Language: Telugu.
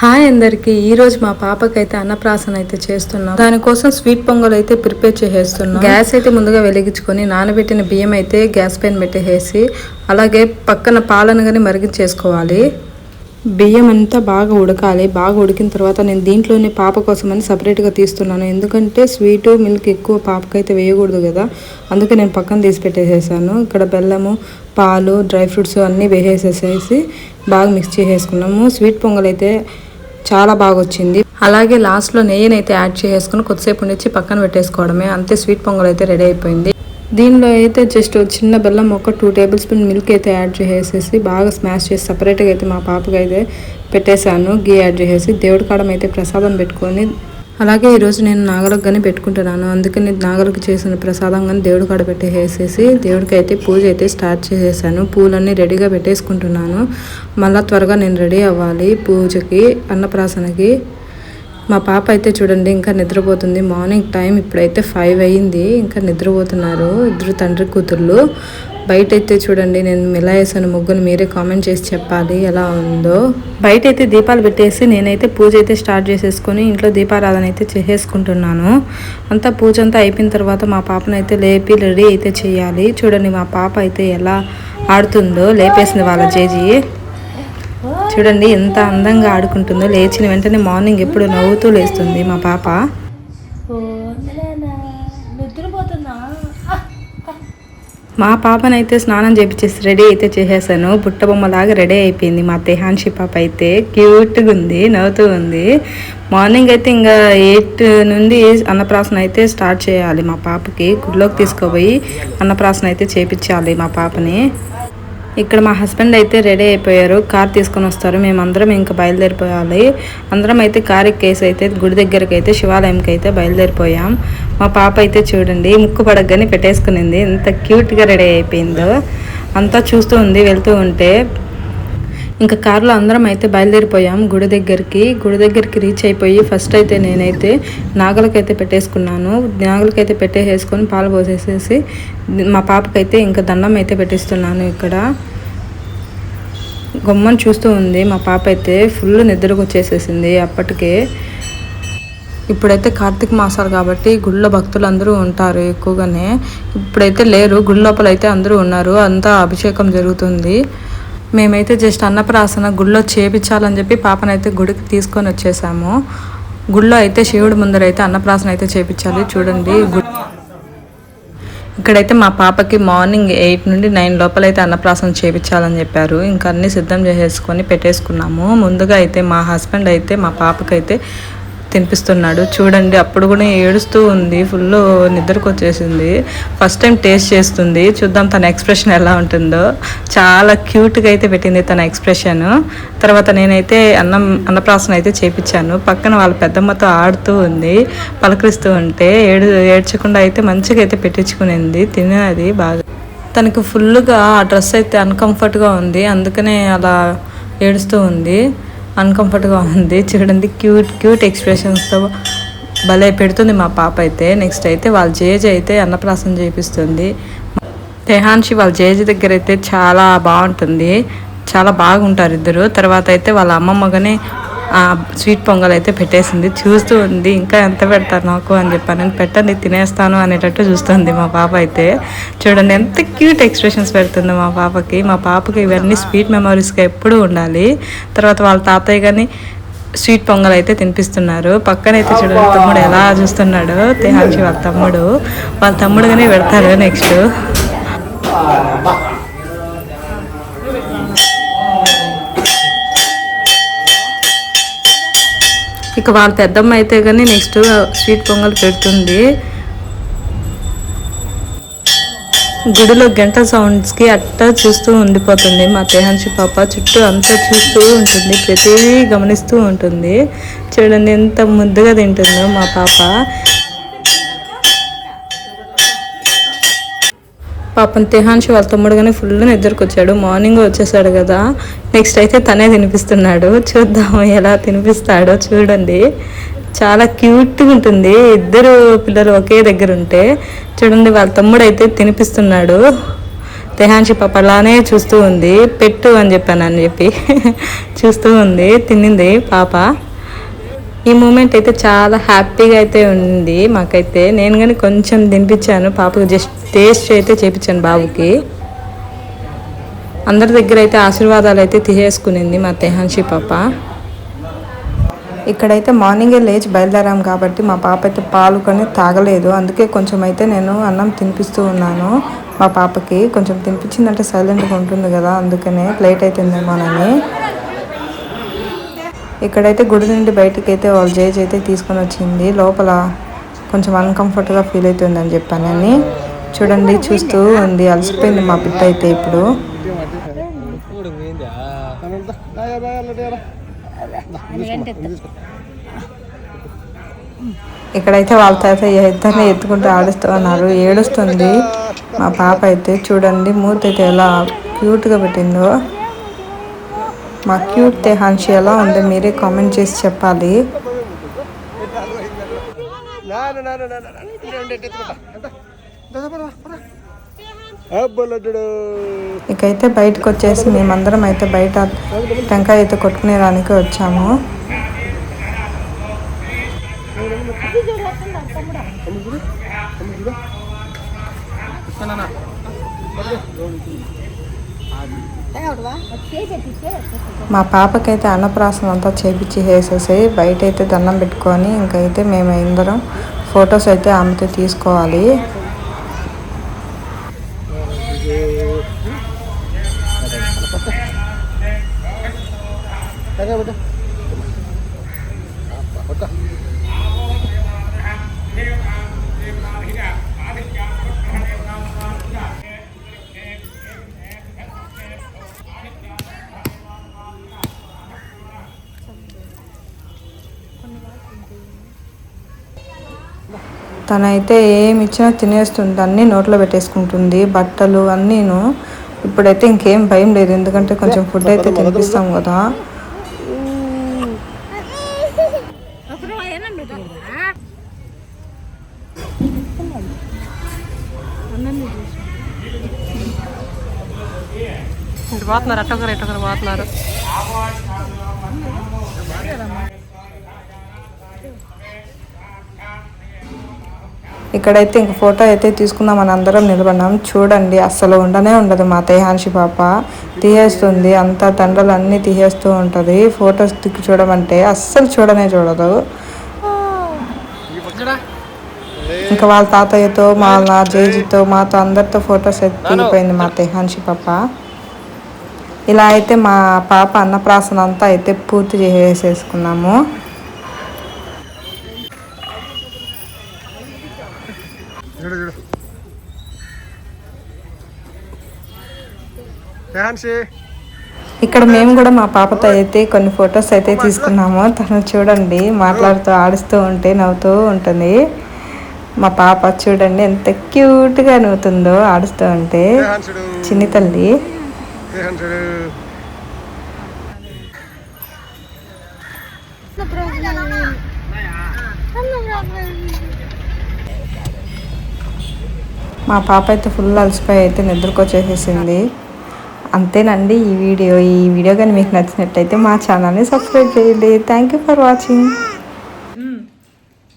హాయ్ అందరికి. ఈ రోజు మా పాపకైతే అన్నప్రాసన అయితే చేస్తున్నాం. దానికోసం స్వీట్ పొంగల్ అయితే ప్రిపేర్ చేసేస్తున్నాం. గ్యాస్ అయితే ముందుగా వెలిగించుకొని నానబెట్టిన బియ్యం అయితే గ్యాస్ పైన పెట్టేసి అలాగే పక్కన పాలను కానీ మరిగించేసుకోవాలి. బియ్యం అంతా బాగా ఉడకాలి. బాగా ఉడికిన తర్వాత నేను దీంట్లోనే పాప కోసం అని సపరేట్గా తీస్తున్నాను. ఎందుకంటే స్వీటు మిల్క్ ఎక్కువ పాపకైతే వేయకూడదు కదా. అందుకే నేను పక్కన తీసి పెట్టేసేసాను. ఇక్కడ బెల్లము పాలు డ్రై ఫ్రూట్స్ అన్నీ వేసేసేసి బాగా మిక్స్ చేసేసుకున్నాము. స్వీట్ పొంగల్ అయితే చాలా బాగా వచ్చింది అలాగే లాస్ట్లో నెయ్యినైతే యాడ్ చేసుకుని కొద్దిసేపు ఉండిచ్చి పక్కన పెట్టేసుకోవడమే. అంతే స్వీట్ పొంగల్ అయితే రెడీ అయిపోయింది. దీనిలో అయితే జస్ట్ చిన్న బెల్లం ఒక టూ టేబుల్ స్పూన్ మిల్క్ అయితే యాడ్ చేసేసి బాగా స్మాష్ చేసి సపరేట్గా అయితే మా పాపకి అయితే పెట్టేశాను. గీ యాడ్ చేసేసి దేవుడి కాడం అయితే ప్రసాదం పెట్టుకొని అలాగే ఈరోజు నేను నాగలకు కానీ పెట్టుకుంటున్నాను. అందుకని నాగలకు చేసిన ప్రసాదం కానీ దేవుడి కాడ పెట్టేసేసి దేవుడికి అయితే పూజ అయితే స్టార్ట్ చేసేసాను. పూలన్నీ రెడీగా పెట్టేసుకుంటున్నాను. మళ్ళీ త్వరగా నేను రెడీ అవ్వాలి పూజకి అన్నప్రాసనకి. మా పాప అయితే చూడండి ఇంకా నిద్రపోతుంది. మార్నింగ్ టైం ఇప్పుడైతే ఫైవ్ అయ్యింది ఇంకా నిద్రపోతున్నారు ఇద్దరు తండ్రి కూతుర్లు. బయట అయితే చూడండి నేను ఎలా వేసాను ముగ్గురు మీరే కామెంట్ చేసి చెప్పాలి ఎలా ఉందో. బయట అయితే దీపాలు పెట్టేసి నేనైతే పూజ అయితే స్టార్ట్ చేసేసుకొని ఇంట్లో దీపారాధన అయితే చేసేసుకుంటున్నాను. అంతా పూజ అంతా అయిపోయిన తర్వాత మా పాపను అయితే లేపి రెడీ అయితే చేయాలి. చూడండి మా పాప అయితే ఎలా ఆడుతుందో లేపేసింది వాళ్ళ జేజీ. చూడండి ఎంత అందంగా ఆడుకుంటుందో లేచిన వెంటనే మార్నింగ్ ఎప్పుడు నవ్వుతూ లేస్తుంది మా పాప. మా పాపనైతే స్నానం చేపించేసి రెడీ అయితే చేసేసాను. బుట్ట బొమ్మలాగా రెడీ అయిపోయింది మా తెహాన్షి పాప అయితే. క్యూట్గా ఉంది నవ్వుతూ ఉంది. మార్నింగ్ అయితే ఇంకా ఎయిట్ నుండి అన్నప్రాసన అయితే స్టార్ట్ చేయాలి మా పాపకి. గుడిలోకి తీసుకుపోయి అన్నప్రాసన అయితే చేపించాలి మా పాపని. ఇక్కడ మా హస్బెండ్ అయితే రెడీ అయిపోయారు. కార్ తీసుకొని వస్తారు. మేమందరం ఇంకా బయలుదేరిపోయాలి అందరం అయితే కార్ ఎక్కేసి అయితే గుడి దగ్గరికి అయితే శివాలయంకి అయితే బయలుదేరిపోయాం. మా పాప అయితే చూడండి ముక్కు పడగ్గానే పెట్టేసుకునింది. ఎంత క్యూట్గా రెడీ అయిపోయిందో. అంతా చూస్తూ ఉంది వెళ్తూ ఉంటే. ఇంకా కారులో అందరం అయితే బయలుదేరిపోయాం. గుడి దగ్గరికి గుడి దగ్గరికి రీచ్ అయిపోయి ఫస్ట్ అయితే నేనైతే నాగలకైతే పెట్టేసుకున్నాను. నాగలకైతే పెట్టేసేసుకొని పాలు పోసేసేసి మా పాపకైతే ఇంకా దండం అయితే పెట్టిస్తున్నాను ఇక్కడ. గమ్మని చూస్తూ ఉంది మా పాప అయితే ఫుల్ నిద్రకు వచ్చేసేసింది అప్పటికే. ఇప్పుడైతే కార్తీక మాసాలు కాబట్టి గుళ్ళో భక్తులు అందరూ ఉంటారు ఎక్కువగానే. ఇప్పుడైతే లేరు గుడి లోపల అయితే అందరూ ఉన్నారు అంతా అభిషేకం జరుగుతుంది. మేమైతే జస్ట్ అన్నప్రాసన గుళ్ళో చేపించాలని చెప్పి పాపనైతే గుడికి తీసుకొని వచ్చేసాము. గుళ్ళో అయితే శివుడి ముందర అయితే అన్నప్రాసన అయితే చేపించాలి చూడండి. ఇక్కడైతే మా పాపకి మార్నింగ్ ఎయిట్ నుండి నైన్ లోపల అయితే అన్నప్రాసన చేపించాలని చెప్పారు. ఇంకా అన్నీ సిద్ధం చేసేసుకొని పెట్టేసుకున్నాము. ముందుగా అయితే మా హస్బెండ్ అయితే మా పాపకైతే తినిపిస్తున్నాడు. చూడండి అప్పుడు కూడా ఏడుస్తూ ఉంది. ఫుల్ నిద్రకు వచ్చేసింది ఫస్ట్ టైం టేస్ట్ చేస్తుంది. చూద్దాం తన ఎక్స్ప్రెషన్ ఎలా ఉంటుందో. చాలా క్యూట్గా అయితే పెట్టింది తన ఎక్స్ప్రెషన్ తర్వాత నేనైతే అన్నం అన్నప్రాసన అయితే చేపించాను. పక్కన వాళ్ళ పెద్దమ్మతో ఆడుతూ ఉంది పలకరిస్తూ ఉంటే. ఏడు ఏడ్చకుండా అయితే మంచిగా అయితే పెట్టించుకునింది. తినేది బాగా. తనకు ఫుల్గా ఆ డ్రెస్ అయితే అన్కంఫర్ట్గా ఉంది. అందుకనే అలా ఏడుస్తూ ఉంది. అన్కంఫర్ట్గా ఉంది. చూడండి క్యూట్ క్యూట్ ఎక్స్ప్రెషన్స్తో భలే పెడుతుంది మా పాప అయితే. నెక్స్ట్ అయితే వాళ్ళ జేజ్ అయితే అన్నప్రాసం చేపిస్తుంది. తెహాన్షి వాళ్ళ జేజ్ దగ్గర అయితే చాలా బాగుంటుంది. చాలా బాగుంటారు ఇద్దరు. తర్వాత అయితే వాళ్ళ అమ్మమ్మగానే స్వీట్ పొంగల్ అయితే పెట్టేసింది. చూస్తూ ఉంది ఇంకా ఎంత పెడతారు నాకు అని చెప్పాను. నేను పెట్టండి తినేస్తాను అనేటట్టు చూస్తుంది మా పాప అయితే. చూడండి ఎంత క్యూట్ ఎక్స్ప్రెషన్స్ పెడుతుంది మా పాపకి. మా పాపకి ఇవన్నీ స్వీట్ మెమరీస్గా ఎప్పుడూ ఉండాలి. తర్వాత వాళ్ళ తాతయ్య కానీ స్వీట్ పొంగల్ అయితే తినిపిస్తున్నారు. పక్కనైతే చూడండి తమ్ముడు ఎలా చూస్తున్నాడు. తెహాన్షి వాళ్ళ తమ్ముడు. వాళ్ళ తమ్ముడుగానే పెడతారు నెక్స్ట్. ఇంకా వాళ్ళ పెద్దమ్మ అయితే కానీ నెక్స్ట్ స్వీట్ పొంగల్ పెడుతుంది. గుడిలో గంట సౌండ్స్కి అట్టా చూస్తూ ఉండిపోతుంది. మా తేహాన్షి పాప చుట్టూ అంతా చూస్తూ ఉంటుంది. ప్రతిదీ గమనిస్తూ ఉంటుంది. చూడండి ఎంత ముద్దుగా తింటుందో మా పాప. పాపం తెహాన్షి వాళ్ళ తమ్ముడు కానీ ఫుల్ నిద్రకొచ్చాడు. మార్నింగ్ వచ్చేసాడు కదా. నెక్స్ట్ అయితే తనే తినిపిస్తున్నాడు. చూద్దాం ఎలా తినిపిస్తాడో చూడండి. చాలా క్యూట్గా ఉంటుంది. ఇద్దరు పిల్లలు ఒకే దగ్గర ఉంటే. చూడండి వాళ్ళ తమ్ముడు అయితే తినిపిస్తున్నాడు. తెహాన్షి పాప అలానే చూస్తూ ఉంది. పెట్టు అని చెప్పాను అని చెప్పి. చూస్తూ ఉంది. తినింది పాప. ఈ మూమెంట్ అయితే చాలా హ్యాపీగా అయితే ఉంది. మాకైతే నేను కానీ కొంచెం తినిపించాను. పాపకు జస్ట్ టేస్ట్ అయితే చేపించాను బాబుకి. అందరి దగ్గర అయితే ఆశీర్వాదాలు అయితే తీసేసుకునింది మా తెహాన్షి పాప. ఇక్కడైతే మార్నింగే లేచి బయలుదేరాం కాబట్టి మా పాప అయితే పాలు కానీ తాగలేదు. అందుకే కొంచెం అయితే నేను అన్నం తినిపిస్తూ ఉన్నాను మా పాపకి. కొంచెం తినిపించిందంటే సైలెంట్గా ఉంటుంది కదా అందుకనే లేట్ అవుతుందేమోనని ఇక్కడైతే గుడి నుండి బయటికి అయితే వాళ్ళ జేజ్ అయితే తీసుకొని వచ్చింది. లోపల కొంచెం అన్కంఫర్ట్గా ఫీల్ అవుతుందని చెప్పానని చూడండి చూస్తూ ఉంది. అలసిపోయింది మా బిడ్డ అయితే ఇప్పుడు. ఇక్కడైతే వాళ్ళ తాత ఇద్దరిని ఎత్తుకుంటూ ఆడుస్తూ ఉన్నారు. ఏడుస్తుంది మా పాప అయితే. చూడండి మూత అయితే ఎలా క్యూట్గా పెట్టిందో. మా క్యూట్ తెహాన్షి ఎలా ఉందో మీరే కామెంట్ చేసి చెప్పాలి. ఇకైతే బయటకు వచ్చేసి మేమందరం అయితే బయట టెంకాయ అయితే కొట్టుకునేదానికి వచ్చాము. మా పాపకైతే అన్నప్రాసన అంతా చేపించి వేసేసి బయట అయితే దండం పెట్టుకొని ఇంకైతే మేము ఇందరం ఫొటోస్ అయితే ఆమెతో తీసుకోవాలి తనైతే ఏమి ఇచ్చినా తినేస్తుంది అన్నీ నోట్లో పెట్టేసుకుంటుంది బట్టలు అన్నీను. ఇప్పుడైతే ఇంకేం భయం లేదు ఎందుకంటే కొంచెం ఫుడ్ అయితే తినిపిస్తాం కదా. ఇటు పోతున్నారు అట్టొకరు ఇటొకరు పోతున్నారు. ఇక్కడైతే ఇంక ఫోటో అయితే తీసుకుందాం అని అందరం నిలబడినాం. చూడండి అస్సలు ఉండనే ఉండదు మా తేహాన్షి పాప. తీసేస్తుంది అంత దండలు అన్నీ తీసేస్తూ ఉంటుంది. ఫొటోస్ దిక్కు చూడమంటే అస్సలు చూడనే చూడదు. ఇంకా వాళ్ళ తాతయ్యతో మా నా జేజీతో మాతో అందరితో ఫొటోస్ అయితే దిగిపోయింది మా తెహాన్షి పాప. ఇలా అయితే మా పాప అన్నప్రాసన అంతా అయితే పూర్తి చేసేసుకున్నాము. ఇక్కడ మేము కూడా మా పాపతో అయితే కొన్ని ఫొటోస్ అయితే తీసుకున్నాము. తను చూడండి మాట్లాడుతూ ఆడుస్తూ ఉంటే నవ్వుతూ ఉంటుంది. మా పాప చూడండి ఎంత క్యూట్గా నవ్వుతుందో ఆడుతూ ఉంటే. చిన్ని తల్లి. మా పాప అయితే ఫుల్ అలసిపోయి అయితే నిద్రకొచ్చేసేసింది. అంతేనండి ఈ వీడియో. ఈ వీడియో కానీ మీకు నచ్చినట్టయితే మా ఛానల్ని సబ్స్క్రైబ్ చేయండి. Thank you for watching